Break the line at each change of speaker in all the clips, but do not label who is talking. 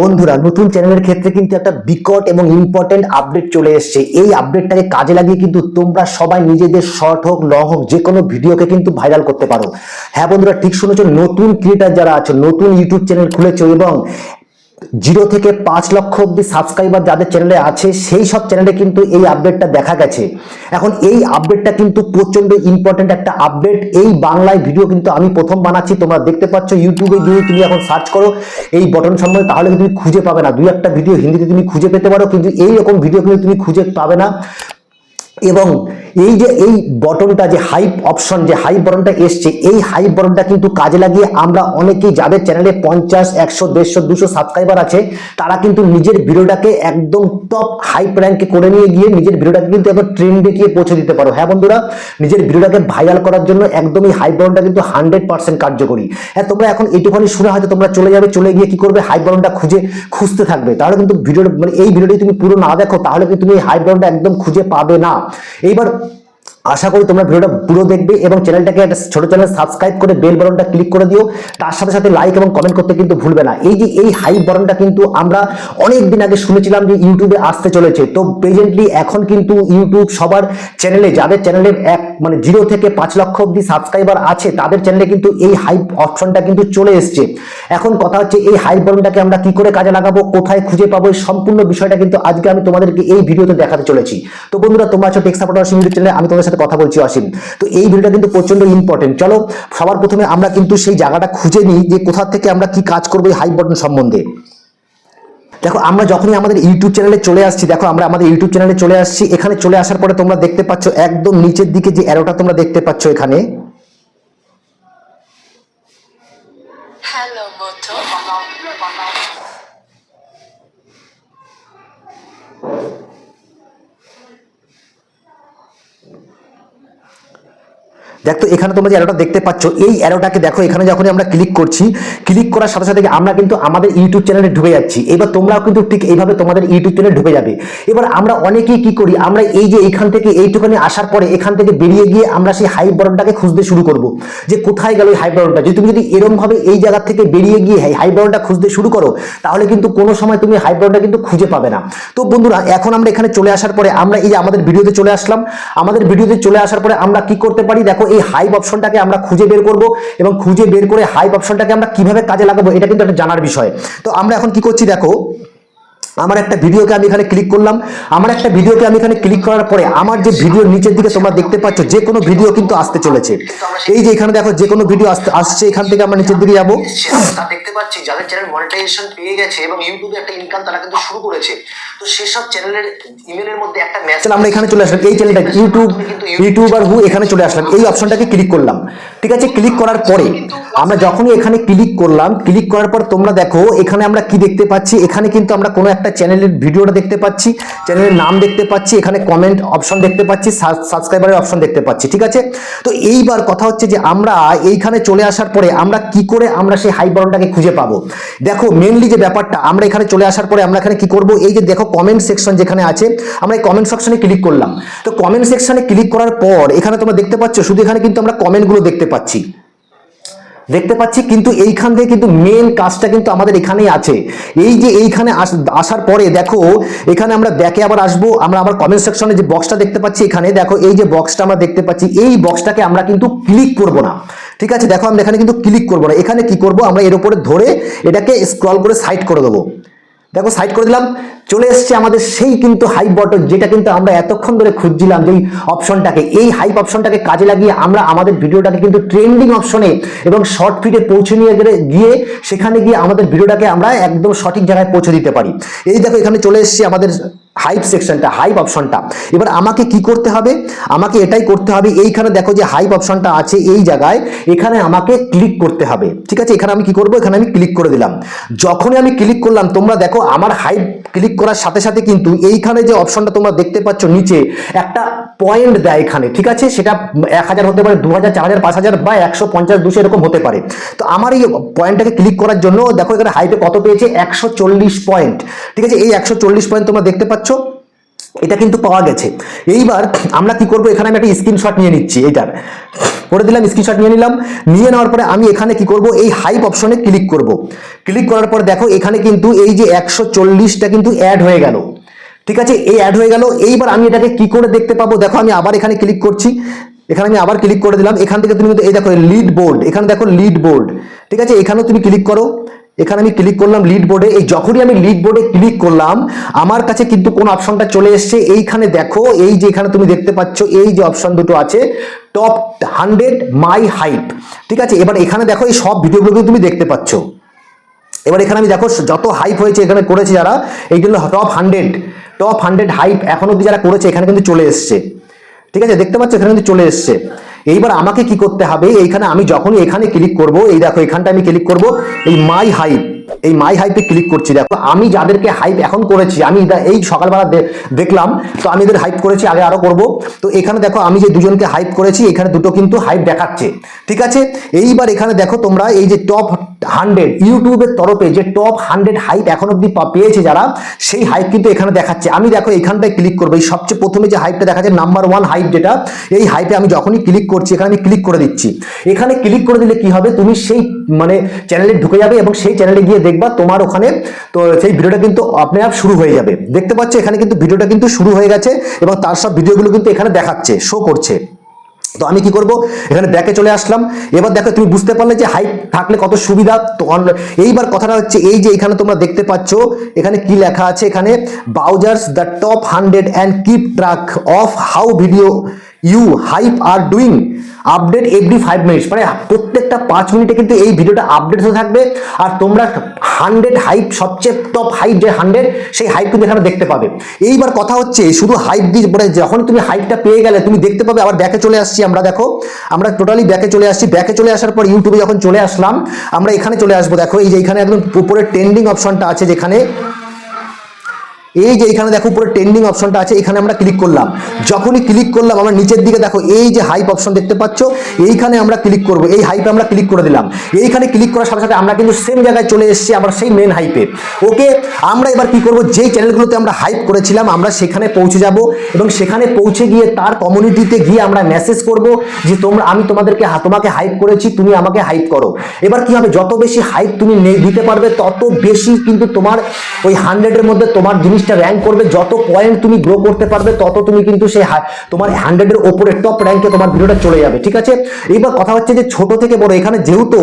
বন্ধুরা, নতুন চ্যানেলের ক্ষেত্রে কিন্তু একটা বিকট এবং ইম্পর্টেন্ট আপডেট চলে এসছে। এই আপডেটটাকে কাজে লাগিয়ে কিন্তু তোমরা সবাই নিজেদের শর্ট হোক লং হোক যে কোনো ভিডিওকে কিন্তু ভাইরাল করতে পারো। হ্যাঁ বন্ধুরা, ঠিক শুনেছো, নতুন ক্রিয়েটার যারা আছে, নতুন ইউটিউব চ্যানেল খুলেছ এবং জিরো থেকে পাঁচ লক্ষ অব্দি সাবস্ক্রাইবার যাদের চ্যানেলে আছে, সেই সব চ্যানেলে কিন্তু এই আপডেটটা দেখা গেছে। এখন এই আপডেটটা কিন্তু প্রচণ্ড ইম্পর্টেন্ট একটা আপডেট এই বাংলায় ভিডিও কিন্তু আমি প্রথম বানাচ্ছি, তোমরা দেখতে পাচ্ছ ইউটিউবে গিয়ে তুমি এখন সার্চ করো, এই বটন সম্বন্ধে, তাহলে তুমি খুঁজে পাবে না। দুই একটা ভিডিও হিন্দিতে তুমি খুঁজে পেতে পারো, কিন্তু এই রকম ভিডিও কিন্তু তুমি খুঁজে পাবে না। এবং এই যে, এই বটনটা যে হাইপ অপশন যে হাইপ বটনটা এসছে, এই হাইপ বটনটা কিন্তু কাজে লাগিয়ে আমরা অনেকেই যাদের চ্যানেলে পঞ্চাশ, একশো, দেড়শো, দুশো সাবস্ক্রাইবার আছে, তারা কিন্তু নিজের ভিডিওটাকে একদম টপ হাইপ র্যাঙ্কে করে নিয়ে গিয়ে নিজের ভিডিওটাকে কিন্তু একদম ট্রেন্ডে গিয়ে পৌঁছে দিতে পারো। হ্যাঁ বন্ধুরা, নিজের ভিডিওটাকে ভাইরাল করার জন্য একদম এই হাইপ বটনটা কিন্তু হান্ড্রেড পার্সেন্ট কার্যকরী। হ্যাঁ তোমরা এখন এইটুখানি শুনে হয়তো তোমরা চলে যাবে, চলে গিয়ে কি করবে? হাইপ বটনটা খুঁজে খুঁজতে থাকবে। তাহলে কিন্তু ভিডিও মানে এই ভিডিওটি তুমি পুরো না দেখো, তাহলে কিন্তু তুমি এই হাইপ বটনটা একদম খুঁজে পাবে না। এইবার আশা করি তোমরা ভিডিওটা পুরো দেখবে এবং চ্যানেলটাকে একটা ছোট চ্যানেল সাবস্ক্রাইব করে বেল বটনটা ক্লিক করে দিও। তার সাথে সাথে লাইক এবং কমেন্ট করতে কিন্তু ভুলবে না। এই যে এই হাইপ বটনটা কিন্তু আমরা অনেক দিন আগে শুনেছিলাম যে ইউটিউবে আসতে চলেছে। তো প্রেজেন্টলি এখন কিন্তু ইউটিউব সবার চ্যানেলে যাদের চ্যানেলের এক মানে জিরো থেকে পাঁচ লক্ষ অব্দি সাবস্ক্রাইবার আছে, তাদের চ্যানেলে কিন্তু এই হাইপ অপশনটা কিন্তু চলে এসছে। এখন কথা হচ্ছে এই হাইপ বটনটাকে আমরা কি করে কাজে লাগাবো, কোথায় খুঁজে পাবো, এই সম্পূর্ণ বিষয়টা কিন্তু আজকে আমি তোমাদেরকে এই ভিডিওতে দেখাতে চলেছি। তো বন্ধুরা, তোমরা আছো টেক্স ইউটিউব চ্যানেলে আমি তোমাদের সাথে কথা বলছি অসীম। তো এই ভিডিওটা কিন্তু প্রচণ্ড ইম্পর্টেন্ট চলো সবার প্রথমে আমরা কিন্তু সেই জায়গাটা খুঁজে নিই যে কোথা থেকে আমরা কি কাজ করব এই হাইপ বটন সম্বন্ধে। দেখো আমরা যখনই আমাদের ইউটিউব চ্যানেলে চলে আসছি দেখো আমরা আমাদের ইউটিউব চ্যানেলে চলে আসছি এখানে চলে আসার পরে তোমরা দেখতে পাচ্ছ একদম নিচের দিকে যে অ্যারোটা তোমরা দেখতে পাচ্ছ এখানে।
Hello,
দেখো এখানে তোমরা যে অ্যারোটা দেখতে পাচ্ছ, এই অ্যারোটাকে দেখো, এখানে যখন আমরা ক্লিক করছি ক্লিক করার সাথে সাথে আমরা কিন্তু আমাদের ইউটিউব চ্যানেলে ঢুকে যাচ্ছি। এবার তোমরাও কিন্তু ঠিক এইভাবে তোমাদের ইউটিউব চ্যানেলে ঢুকে যাবে। এবার আমরা অনেকেই কি করি, আমরা এই যে এইখান থেকে এইটুখানি আসার পরে এখান থেকে বেরিয়ে গিয়ে আমরা সেই হাই বটনটাকে খুঁজতে শুরু করব। যে কোথায় গেল এই হাই বটনটা যদি তুমি যদি এরকম ভাবে এই জায়গা থেকে বেরিয়ে গিয়ে হাই বটনটা খুঁজতে শুরু করো, তাহলে কিন্তু কোনো সময় তুমি হাই বটনটা কিন্তু খুঁজে পাবে না। তো বন্ধুরা, এখন আমরা এখানে চলে আসার পরে আমরা এই যে আমাদের ভিডিওতে চলে আসলাম। আমাদের ভিডিওতে চলে আসার পরে আমরা কি করতে পারি? দেখো এই হাইপ অপশনটাকে আমরা খুঁজে বের করব এবং খুঁজে বের করে হাইপ অপশনটাকে আমরা কীভাবে কাজে লাগাবো, এটা কিন্তু একটা জানার বিষয়। তো আমরা এখন কি করছি দেখো আমার একটা ভিডিওকে আমি এখানে ক্লিক করলাম। আমার একটা ভিডিওকে আমি এখানে ক্লিক করার পরে আমার যে ভিডিওর নিচের দিকে তোমরা দেখতে পাচ্ছ যে কোনো ভিডিও কিন্তু আসতে চলেছে। এই যে এখানে দেখো যে কোনো ভিডিও আসতে আসছে এখান থেকে আমরা নিচের দিকে যাব।
তা দেখতে পাচ্ছি যাদের চ্যানেল মনিটাইজেশন পেয়ে গেছে এবং ইউটিউবে একটা ইনকাম তারা কিন্তু শুরু করেছে তো সেসব চ্যানেলের ইমেলের মধ্যে একটা মেসেজ
আমরা এখানে চলে আসলাম। এই চ্যানেলটা ইউটিউব ইউটিউবার হু এখানে চলে আসলাম। এই অপশনটাকে ক্লিক করলাম। ঠিক আছে ক্লিক করার পরে আমরা যখনই এখানে ক্লিক করলাম ক্লিক করার পর তোমরা দেখো এখানে আমরা কি দেখতে পাচ্ছি? এখানে কিন্তু আমরা কোনো একটা চ্যানেলের ভিডিওটা দেখতে পাচ্ছি চ্যানেলের নাম দেখতে পাচ্ছি, এখানে কমেন্ট অপশন দেখতে পাচ্ছি সাবস্ক্রাইবারের অপশন দেখতে পাচ্ছি, ঠিক আছে? তো এইবার কথা হচ্ছে যে আমরা এইখানে চলে আসার পরে আমরা কি করে আমরা সেই হাই বটনটাকে খুঁজে পাবো? দেখো মেনলি যে ব্যাপারটা, আমরা এখানে চলে আসার পরে আমরা এখানে কি করব? এই যে দেখো কমেন্ট সেকশন যেখানে আছে, আমরা এই কমেন্ট সেকশনে ক্লিক করলাম। তো কমেন্ট সেকশনে ক্লিক করার পর এখানে তোমরা দেখতে পাচ্ছ, শুধু এখানে কিন্তু আমরা কমেন্টগুলো দেখতে পাচ্ছি। দেখতে পাচ্ছি, কিন্তু এইখান থেকে কিন্তু মেন কাজটা কিন্তু আমাদের এখানেই আছে। এই যে এইখানে আস- আসার পরে দেখো, এখানে আমরা ব্যাকে আবার আসব, আমরা আবার কমেন্ট সেকশনে যে বক্সটা দেখতে পাচ্ছি, এখানে দেখো, এই যে বক্সটা আমরা দেখতে পাচ্ছি, এই বক্সটাকে আমরা কিন্তু ক্লিক করব না। ঠিক আছে, দেখো আমরা এখানে কিন্তু ক্লিক করব না। এখানে কি করব, আমরা এর উপরে ধরে এটাকে স্ক্রল করে সাইড করে দেবো। দেখো সাইড করে দিলাম। চলে এসছে আমাদের সেই কিন্তু হাইপ বটন যেটা কিন্তু আমরা এতক্ষণ ধরে খুঁজছিলাম যেই অপশনটাকে এই হাইপ অপশনটাকে কাজে লাগিয়ে আমরা আমাদের ভিডিওটাকে কিন্তু ট্রেন্ডিং অপশনে এবং শর্ট ফিডে পৌঁছে নিয়ে গেলে গিয়ে সেখানে গিয়ে আমাদের ভিডিওটাকে আমরা একদম সঠিক জায়গায় পৌঁছে দিতে পারি। এই দেখো, এখানে চলে এসছে আমাদের হাইপ সেকশনটা হাইপ অপশনটা এবার আমাকে কি করতে হবে? আমাকে এটাই করতে হবে, এইখানে দেখো যে হাইপ অপশনটা আছে এই জায়গায়, এখানে আমাকে ক্লিক করতে হবে। ঠিক আছে? এখানে আমি কি করব? এখানে আমি ক্লিক করে দিলাম। যখনই আমি ক্লিক করলাম, তোমরা দেখো আমার হাইপ ক্লিক করার সাথে সাথে কিন্তু এইখানে যে অপশনটা তোমরা দেখতে পাচ্ছ নিচে, একটা পয়েন্ট দেয় এখানে, ঠিক আছে? সেটা এক হাজার হতে পারে, দু হাজার, চার হাজার, পাঁচ হাজার বা একশো পঞ্চাশ, দুশো এরকম হতে পারে। তো আমার এই পয়েন্টটাকে ক্লিক করার জন্য দেখো এখানে হাইপে কত পেয়েছে? একশো চল্লিশ পয়েন্ট ঠিক আছে? এই একশো চল্লিশ পয়েন্ট তোমরা দেখতে পাচ্ছ, এটা কিন্তু পাওয়া গেছে। এইবার আমরা কি করব? এখানে আমি একটা স্ক্রিনশট নিয়ে নিচ্ছি, এইটার। করে দিলাম স্ক্রিনশট নিয়ে নিলাম। নিয়ে নেওয়ার পরে আমি এখানে কি করব? এই হাইপ অপশনে ক্লিক করব। ক্লিক করার পর দেখো, এখানে কিন্তু এই যে একশো চল্লিশটা কিন্তু অ্যাড হয়ে গেল। ঠিক আছে? এই অ্যাড হয়ে গেল। এইবার আমি এটাকে কি করে দেখতে পাবো? দেখো, আমি আবার এখানে ক্লিক করছি। এখানে আমি আবার ক্লিক করে দিলাম। এখান থেকে তুমি কিন্তু, এই দেখো লিড বোর্ড এখানে দেখো লিড বোর্ড ঠিক আছে? এখানেও তুমি ক্লিক করো। এখানে আমি ক্লিক করলাম লিড বোর্ডে এই যখনই আমি লিড বোর্ডে ক্লিক করলাম, আমার কাছে কিন্তু কোন অপশনটা চলে এসছে। এইখানে দেখো, এই যে এখানে তুমি দেখতে পাচ্ছ, এই যে অপশন দুটো আছে টপ হান্ড্রেড মাই হাইপ ঠিক আছে? এবার এখানে দেখো, এই সব ভিডিওগুলো তুমি দেখতে পাচ্ছ। এবার এখানে আমি দেখো, যত হাইপ হয়েছে এখানে করেছে যারা এই জন্য top hundred top hundred hype এখন অব্দি যারা করেছে, এখানে কিন্তু চলে এসছে। ঠিক আছে? দেখতে পাচ্ছ, এখানে কিন্তু চলে এসছে। এইবার আমাকে কি করতে হবে? এইখানে আমি যখনই এখানে ক্লিক করব, এই দেখো এখানটা আমি ক্লিক করব, এই মাই হাইপ এই মাই হাইপে ক্লিক করছি। দেখো, আমি যাদেরকে হাইপ এখন করেছি, আমি এই সকালবেলা দেখলাম, তো আমি এদের হাইপ করেছি, আগে আরও করব। তো এখানে দেখো, আমি যে দুজনকে হাইপ করেছি, এখানে দুটো কিন্তু হাইপ দেখাচ্ছে। ঠিক আছে? এইবার এখানে দেখো তোমরা, এই যে টপ হান্ড্রেড ইউটিউবের তরফে যে টপ হান্ড্রেড হাইপ এখন অব্দি পেয়েছে যারা, সেই হাইপ কিন্তু এখানে দেখাচ্ছে। আমি দেখো এখানটায় ক্লিক করব। এই সবচেয়ে প্রথমে যে হাইপটা দেখাচ্ছে নাম্বার ওয়ান হাইপ যেটা, এই হাইপে আমি যখনই ক্লিক করছি, এখানে আমি ক্লিক করে দিচ্ছি। এখানে ক্লিক করে দিলে কি হবে? তুমি সেই মানে চ্যানেলে ঢুকে যাবে এবং সেই চ্যানেলে গিয়ে দেখবা তোমার ওখানে তো সেই ভিডিওটা কিন্তু আপনি আপ শুরু হয়ে যাবে। দেখতে পাচ্ছ এখানে কিন্তু ভিডিওটা কিন্তু শুরু হয়ে গেছে এবং তার সব ভিডিওগুলো কিন্তু এখানে দেখাচ্ছে শো করছে। তো আমি কি করব? এখানে ব্যাকে চলে আসলাম। এবার দেখো তুমি বুঝতে পারলে যে হাইট থাকলে কত সুবিধা। তো এইবার কথাটা হচ্ছে এই যে এখানে তোমরা দেখতে পাচ্ছ, এখানে কি লেখা আছে? এখানে browsers the top hundred and keep track of how video you hype are doing update every five minutes মানে প্রত্যেকটা পাঁচ মিনিটে কিন্তু এই ভিডিওটা আপডেট হতে থাকবে। আর তোমরা হান্ড্রেড হাইপ সবচেয়ে টপ হাইপ যে হান্ড্রেড সেই হাইপ কিন্তু এখানে দেখতে পাবে। এইবার কথা হচ্ছে, শুধু হাইপ দিয়ে পরে যখন তুমি হাইপটা পেয়ে গেলে, তুমি দেখতে পাবে আবার ব্যাকে চলে আসছি আমরা, দেখো। আমরা টোটালি ব্যাকে চলে আসছি। ব্যাকে চলে আসার পর ইউটিউবে যখন চলে আসলাম, আমরা এখানে চলে আসব। দেখো, এই যে এখানে একদম উপরে ট্রেন্ডিং অপশনটা আছে যেখানে এই যে এখানে দেখো উপরে ট্রেন্ডিং অপশনটা আছে, এখানে আমরা ক্লিক করলাম। যখনই ক্লিক করলাম, আমরা নিচের দিকে দেখো, এই যে হাইপ অপশন দেখতে পাচ্ছ, এইখানে আমরা ক্লিক করব। এই হাইপে আমরা ক্লিক করে দিলাম। এইখানে ক্লিক করার সাথে সাথে আমরা কিন্তু সেম জায়গায় চলে এসেছি, আবার সেই মেন হাইপে ওকে আমরা এবার কি করব? যেই চ্যানেলগুলোতে আমরা হাইপ করেছিলাম, আমরা সেখানে পৌঁছে যাব এবং সেখানে পৌঁছে গিয়ে তার কমিউনিটিতে গিয়ে আমরা মেসেজ করব যে তোমরা, আমি তোমাদেরকে তোমাকে হাইপ করেছি, তুমি আমাকে হাইপ করো। এবার কি হবে? যত বেশি হাইপ তুমি দিতে পারবে, তত বেশি কিন্তু তোমার ওই হান্ড্রেডের মধ্যে তোমার জিনিসটা র্যাঙ্ক করবে, যত পয়েন্ট তুমি গ্রো করতে পারবে, তত তুমি কিন্তু সেই তোমার হান্ড্রেডের ওপরে টপ র্যাঙ্কে তোমার ভিডিওটা চলে যাবে, ঠিক আছে? এবার কথা হচ্ছে যে ছোট থেকে বড়, এখানে যেহেতু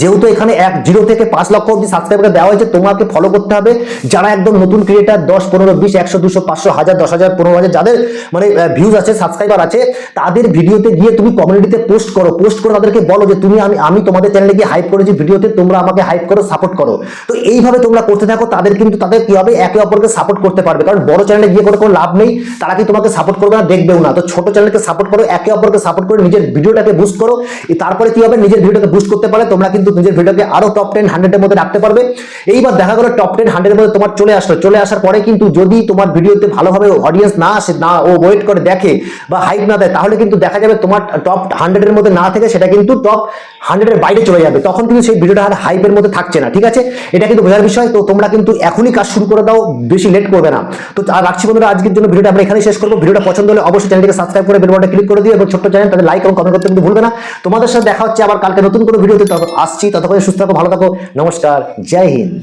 যেহেতু এখানে এক জিরো থেকে পাঁচ লক্ষ অব্দি সাবস্ক্রাইবার দেওয়া হয়েছে, তোমাকে ফলো করতে হবে। যারা একদম নতুন ক্রিয়েটার দশ, পনেরো, বিশ, একশো, দুশো, পাঁচশো, হাজার, দশ হাজার, পনেরো হাজার, যাদের মানে ভিউজ আছে সাবস্ক্রাইবার আছে, তাদের ভিডিওতে গিয়ে তুমি কমিউনিটিতে পোস্ট করো। পোস্ট করে তাদেরকে বলো যে, তুমি আমি আমি তোমাদের চ্যানেলে গিয়ে হাইপ করেছি ভিডিওতে তোমরা আমাকে হাইপ করো সাপোর্ট করো। তো এইভাবে তোমরা করতে থাকো, তাদের কিন্তু, তাদের কি হবে? একে অপরকে সাপোর্ট করতে পারবে। কারণ বড় চ্যানেলে গিয়ে করে কোনো লাভ নেই, তারা কি তোমাকে সাপোর্ট করবে না? দেখবেও না। তো ছোট চ্যানেলকে সাপোর্ট করো, একে অপরকে সাপোর্ট করে নিজের ভিডিওটাকে বুস্ট করো। তারপরে কি হবে? নিজের ভিডিওটাকে বুস্ট করতে পারলে তোমরা কিন্তু নিজের ভিডিওকে আরও টপ টেন হান্ড্রেডের মধ্যে রাখতে পারবে। এইবার দেখা গেলো টপ টেন হান্ড্রেডের মধ্যে তোমার চলে আসলো। চলে আসার পরে কিন্তু যদি তোমার ভিডিওতে ভালোভাবে অডিয়েন্স না আসে, না, ও ওয়েট করে, দেখে বা হাইপ না দেয়, তাহলে কিন্তু দেখা যাবে তোমার টপ হান্ড্রেডের মধ্যে না থেকে সেটা কিন্তু টপ হান্ড্রেডের বাইরে চলে যাবে। তখন কিন্তু সেই ভিডিওটা আর হাইপের মধ্যে থাকছে না, ঠিক আছে? এটা কিন্তু বোঝার বিষয়। তো তোমরা কিন্তু এখনই কাজ শুরু করে দাও, বেশি লেট করবে না। তো রাখছি বন্ধুরা, আজকের জন্য ভিডিওটা আমরা এখানেই শেষ করব। ভিডিওটা পছন্দ হলে অবশ্যই চ্যানেলটিকে সাবস্ক্রাইব করে বেল বাটনে ক্লিক করে দিও এবং ছোট্ট চ্যানেল তাদের লাইক এবং কমেন্ট করতে কিন্তু ভুলবে না। তোমাদের সাথে দেখা হচ্ছে আবার কালকে নতুন কোনো ভিডিওতে আসছি ততক্ষণ সুস্থ থাকো ভালো থাকো নমস্কার জয় হিন্দ।